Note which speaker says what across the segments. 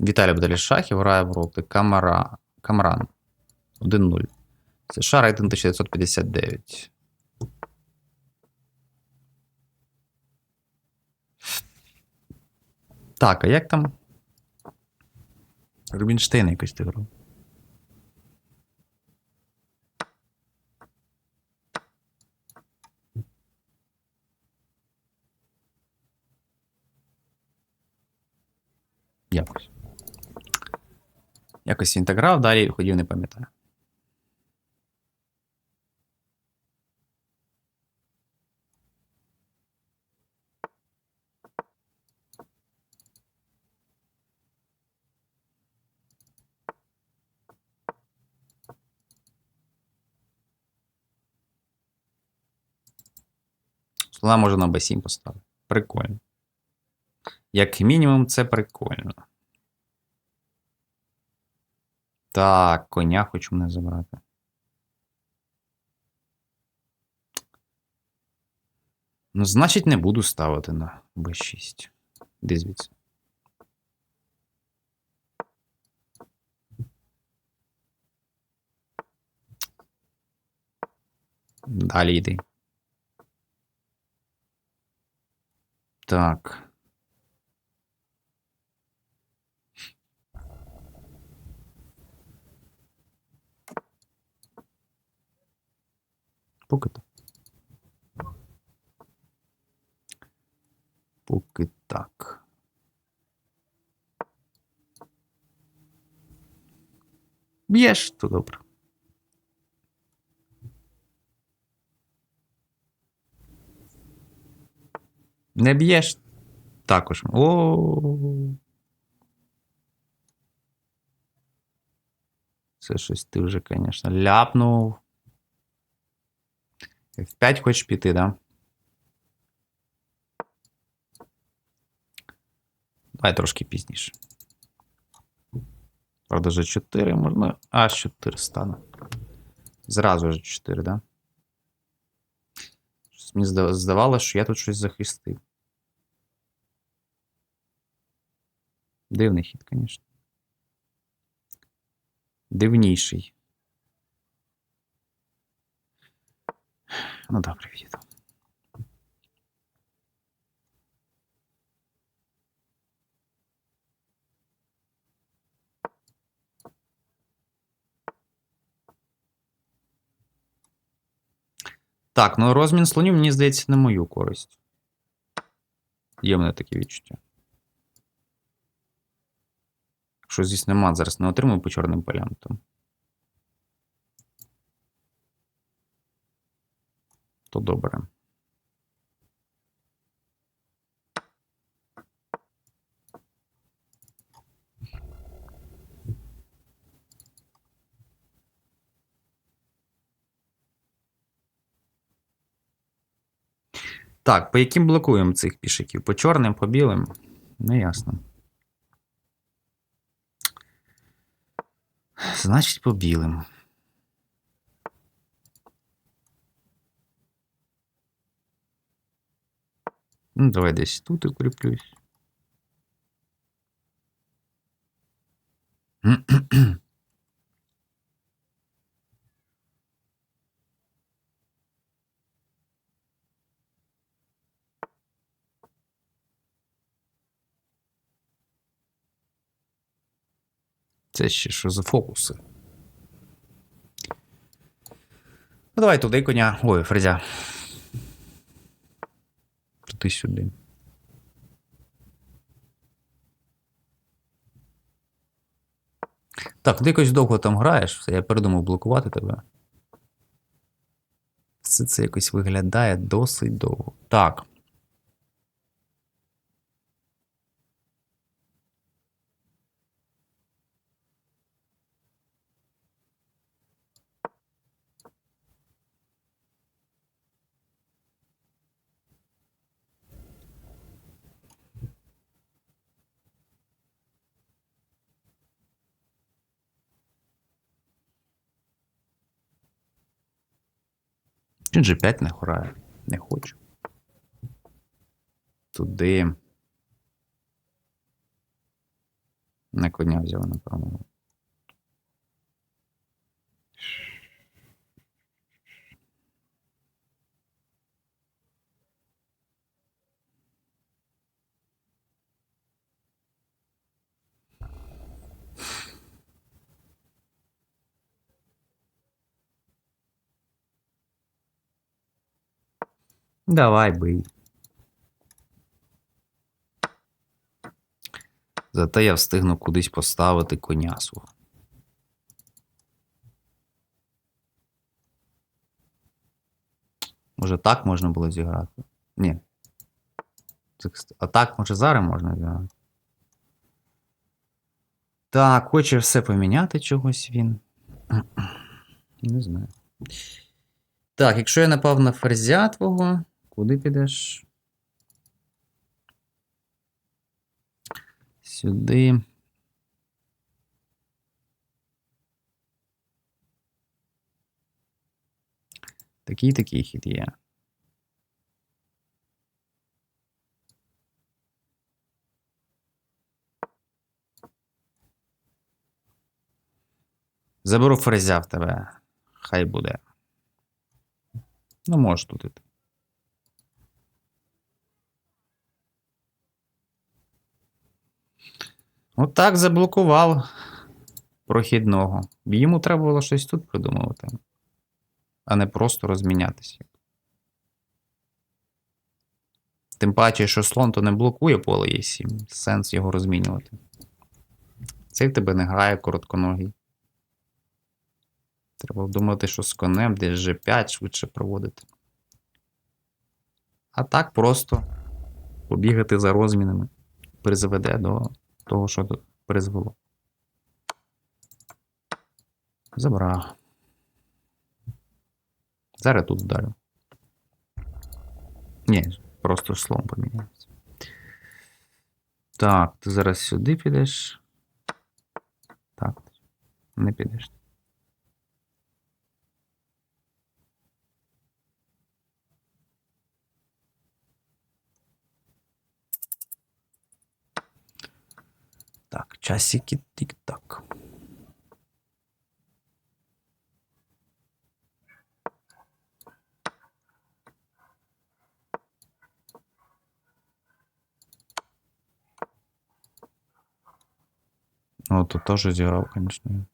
Speaker 1: Віталій Бадалішахів грає в роли Камара... Камран. 1-0. США рейтинг 1959. Так, а як там? Рубінштейн якось ти грав. Якось. Якось він так грав, далі ходів, не пам'ятаю. Слона можна на Б7 поставити. Прикольно. Як мінімум, це прикольно. Так, коня хочу мене забрати. Ну, значить, не буду ставити на B6. Де? Далі йди. Так. Поки так. Поки так. Б'єш, то добре. Не б'єш також. О. Це щось ти вже, звісно, ляпнув. F5 хочеш піти, да? Давай трошки пізніше. Правда, вже 4 можна. А, 4 стане. Зразу ж 4, да? Щось Мені зда- здавалося, що я тут щось захистив. Дивний хід, звісно. Дивніший. Ну, добре, відійду. Так, ну розмін слонів, мені здається, на мою користь. Є в мене таке відчуття. Якщо, звісно, мат зараз не отримую по чорним полям, то. То добре. Так, по яким блокуємо цих пішаків? По чорним, по білим? Не ясно. Значить, по білим. Ну, давай десь тут укріплюсь. Це ще що за фокуси? Ну, давай туди коня. Ой, фрезя. Туди сюди. Так, ти якось довго там граєш, все, я передумав блокувати тебе. Все це якось виглядає досить довго. Так. Він G5 не грає. Не хочу. Туди. На коня взяв, напевно. Давай бий. Зате я встигну кудись поставити коня свого. Може так можна було зіграти? Ні. А так, може, зараз можна зіграти. Так, хоче все поміняти чогось він. Не знаю. Так, якщо я напав на ферзя твого, куди підеш? Сюди. Такий такий хід є. Заберу ферзя в тебе. Хай буде. Ну, можеш тут іти. Отак заблокував прохідного. Йому треба було щось тут придумувати, а не просто розмінятися. Тим паче, що слон то не блокує поле Е7, сенс його розмінювати. Цей в тебе не грає коротконогий. Треба думати, що з конем десь G5 швидше проводити. А так просто побігати за розмінами призведе до того, що призвело. Забрав. Зараз тут вдарю. Ні, просто слом поміняється. Так, ти зараз сюди підеш. Так, не підеш. Часики тик-так. Ну, тут тоже зіграв, конечно.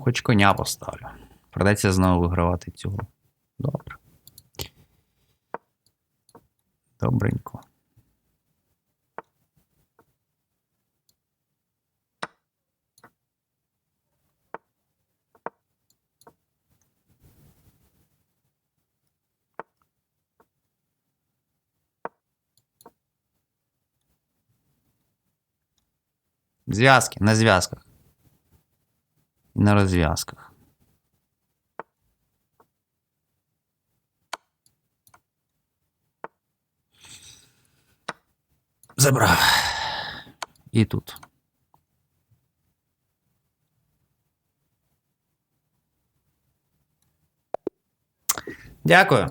Speaker 1: Хоч коня поставлю. Придеться знову вигравати гру. Добре. Добренько. Зв'язки на зв'язках. На розв'язках. Забрав. І тут. Дякую.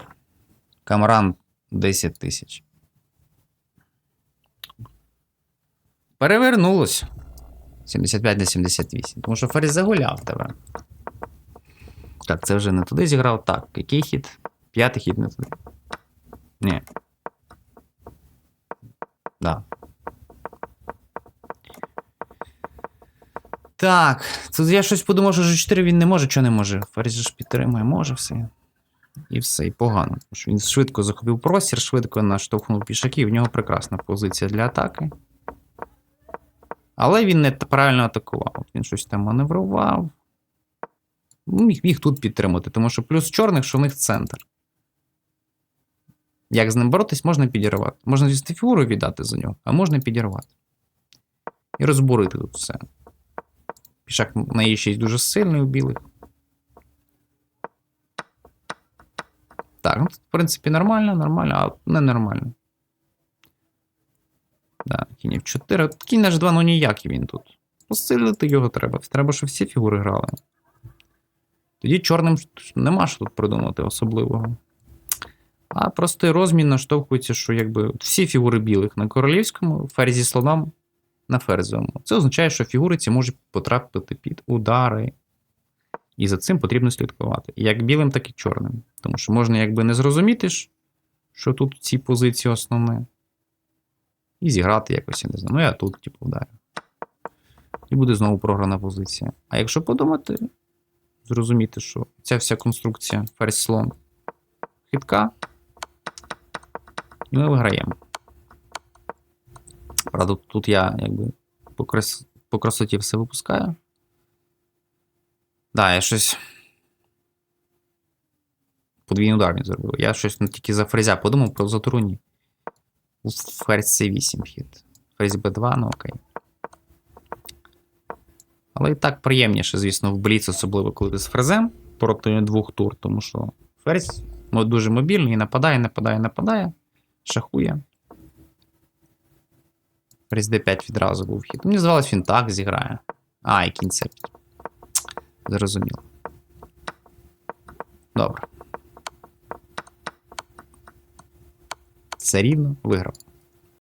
Speaker 1: Камран 10 тисяч. Перевернулось. 75 на 78. Тому що Ферзь загуляв тебе. Так, це вже не туди зіграв. Так, який хід? П'ятий хід не туди. Ні. Да. Так, тут я щось подумав, що G4 він не може, що не може. Ферзь ж підтримує, може все. І все, і погано. Тому що він швидко захопив простір, швидко наштовхнув пішаків, в нього прекрасна позиція для атаки. Але він не правильно атакував. Він щось там маневрував. Ну, Міг, міг тут підтримати, тому що плюс чорних, що в них центр. Як з ним боротись, можна підірвати. Можна, звісно, фігуру віддати за нього, а можна підірвати. І розбурити тут все. Пішак на Е6 дуже сильний у білих. Так, ну, в принципі, нормально, нормально, а не нормально. Да, кінь F4. От Кінь наш 2, ну ніякий він тут. Посилити його треба. Треба, щоб всі фігури грали. Тоді чорним нема що тут придумати особливого. А простий розмін наштовхується, що якби всі фігури білих на королівському, ферзь зі слоном на ферзовому. Це означає, що фігури ці можуть потрапити під удари. І за цим потрібно слідкувати. Як білим, так і чорним. Тому що можна якби не зрозуміти, що тут ці позиції основне. І зіграти якось, я не знаю. Ну, я тут, типу, вдарю. І буде знову програна позиція. А якщо подумати, зрозуміти, що ця вся конструкція ферзь слон хитка, і ми виграємо. Правда, тут я якби по, крас... по красоті все випускаю. Да, я щось. Подвійний удар не зробив. Я щось ну, тільки за фрезя подумав про затруні. Ферзь C8 хід. Ферзь B2, ну окей. Але і так приємніше, звісно, в бліц, особливо коли ти з фрезем проти двох тур, тому що ферзь дуже мобільний, нападає, нападає, нападає, шахує. Ферзь D5 відразу був хід. Мені здавалось, він так зіграє. А, і кінця. Зрозуміло. Добре. Все рівно виграв.